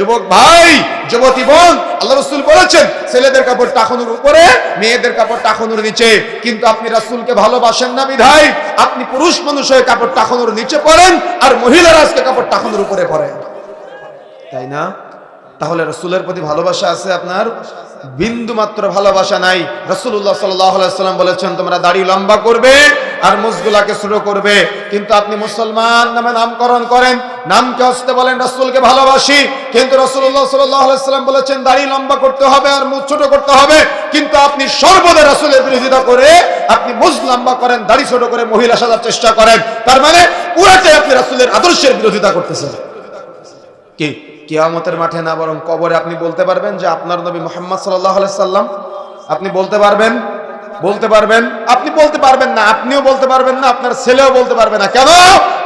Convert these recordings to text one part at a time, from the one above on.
যুবক ভাই, যুবতী বোন, আল্লাহ রসুল বলেছেন, ছেলেদের কাপড় টাকানোর উপরে, মেয়েদের কাপড় টাকানোর নিচে। কিন্তু আপনি রাসূলকে ভালোবাসেন না বিধায়, আপনি পুরুষ মানুষ হয়ে কাপড় টাকানোর নিচে পড়েন, আর মহিলারা আজকে কাপড় টাকানোর উপরে পড়েন তাই না? তাহলে রসুলের প্রতি ভালোবাসা আছে আপনার? বিন্দু মাত্র ভালোবাসা নাই। রসুল্লাহ সাল্লাম বলেছেন, তোমরা দাড়ি লম্বা করবে আর মুসগুলাকে শুরু করবে। কিন্তু আপনি মুসলমান নামে নামকরণ করেন, নামকে হস্তে বলেন, রসুলকে ভালোবাসি। কিন্তু রসুল্লাহ সাল্লাম বলেছেন, দাড়ি লম্বা করতে হবে আর মুখ ছোট করতে হবে। কিন্তু আপনি সর্বদা রসুলের বিরোধিতা করে আপনি মুজ লম্বা করেন, দাড়ি ছোট করে মহিলা সাজার চেষ্টা করেন। তার মানে পুরাটাই আপনি রসুলের আদর্শের বিরোধিতা করতেছেন। কি? কিয়ামতের মাঠে না, বরং কবরে আপনি বলতে পারবেন যে আপনার নবী মোহাম্মদ সাল্লাহ সাল্লাম, আপনি বলতে পারবেন বলতে পারবেন? আপনি বলতে পারবেন না, আপনিও বলতে পারবেন না, আপনার ছেলেও বলতে পারবে না। কেন?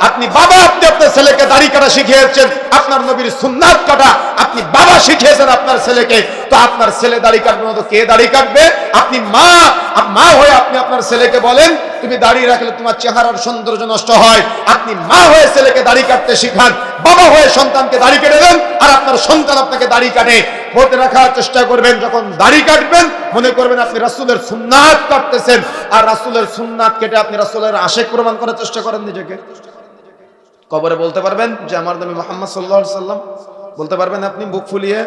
আপনি বাবা, আপনি আপনার ছেলেকে দাড়ি কাটা শিখিয়েছেন, আপনার নবীর সুন্নাত কাটা। আপনি বাবা শিখিয়েছেন আপনার ছেলেকে। তো আপনার ছেলে দাড়ি কাটবে না, তো কে দাড়ি কাটবে? আপনি মা মা হয়ে আপনি আপনার ছেলেকে বলেন, তুমি দাঁড়িয়ে রাখলে তোমার চেহারার সৌন্দর্য নষ্ট হয়। আপনি মা হয়ে ছেলেকে দাড়ি কাটতে শিখান, বাবা হয়ে সন্তানকে দাড়ি কেটে দেন, আর আপনার সন্তান আপনাকে দাড়ি কাটে। বলতে রাখার চেষ্টা করবেন, যখন দাড়ি কাটবেন, মনে করবেন আপনি রাসূলের সুন্নাত কাটতেছেন, আর রাসূলের সুন্নাত কেটে আপনি রাসূলের আশেক প্রমাণ করার চেষ্টা করেন নিজেকে। কবরে বলতে পারবেন যে, আমার নামে মোহাম্মদ সাল্লাহ সাল্লাম, বলতে পারবেন আপনি বুক ফুলিয়ে,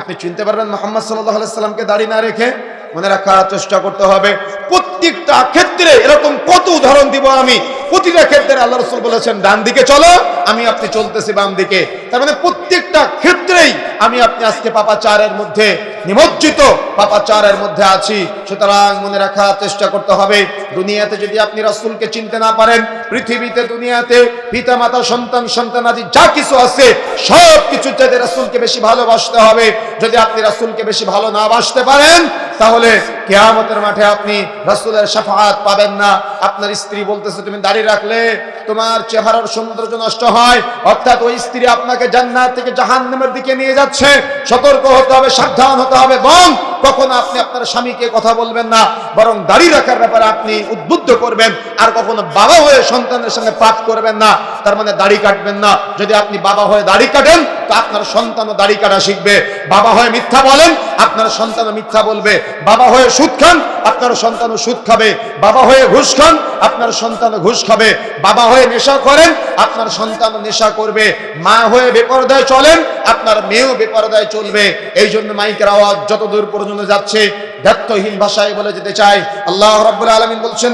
আপনি চিনতে পারবেন মোহাম্মদ সাল্লাহ সাল্লামকে দাড়ি না রেখে মনে রাখার চেষ্টা করতে হবে। প্রত্যেকটা ক্ষেত্রে এরকম কত উদাহরণ দিব আমি। প্রতিটা ক্ষেত্রে আল্লাহ রসুল বলেছেন ডান দিকে চলো, আমি আপনি চলতেছি বাম দিকে তার মানে প্রত্যেকটা ক্ষেত্রেই আমি আপনি আজকে পাপাচারের মধ্যে নিমজ্জিত, পাপাচারের মধ্যে আছি। সুতরাং মনে রাখার চেষ্টা করতে হবে, দুনিয়াতে যদি আপনি রাসূলকে চিনতে না পারেন, পৃথিবীতে, দুনিয়াতে পিতা মাতা সন্তান সন্তান আদি যা কিছু আছে, সব কিছু চাইতে রাসূলকে বেশি ভালোবাসতে হবে, যদি আপনি রাসূলকে বেশি ভালো না বাসতে পারেন, তাহলে কেয়ামতের মাঠে আপনি রাসূলের শাফাআত পাবেন না। আপনার স্ত্রী বলতেছে, তুমি দাড়ি রাখলে তোমার চেহারার সৌন্দর্য নষ্ট হয়, অর্থাৎ ওই স্ত্রী আপনাকে জান্নাত থেকে জাহান্নামের দিকে নিয়ে যাচ্ছে। সতর্ক হতে হবে, সাবধান হতে হবে এবং কখনো আপনি আপনার স্বামীকে কথা বলবেন না, বরং দাড়ি রাখার ব্যাপারে আপনি উদ্বুদ্ধ করবেন, আর কখনো বাবা হয়ে সন্তানের সঙ্গে পাপ করবেন না, তার মানে দাড়ি কাটবেন না। যদি আপনি বাবা হয়ে দাড়ি কাটেন, তো আপনার সন্তানও দাড়ি কাটা শিখবে। বাবা হয়ে মিথ্যা বলেন, আপনার সন্তানও মিথ্যা বলবে। বাবা হয়ে সুদ খান, আপনার সন্তানও সুদ খাবে। বাবা হয়ে ঘুষ খান, আপনার সন্তানও ঘুষ খাবে। বাবা হয়ে নেশা করেন, আপনার সন্তানও নেশা করবে। মা হয়ে বেপরদায় চলেন আপনার মেয়েও বেপরদায় চলবে। এই জন্য মাইকের আওয়াজ যত দূর পর্যন্ত যাচ্ছে, ব্যর্থহীন ভাষায় বলে যেতে চাই আল্লাহ রব্বুল আলমিন বলছেন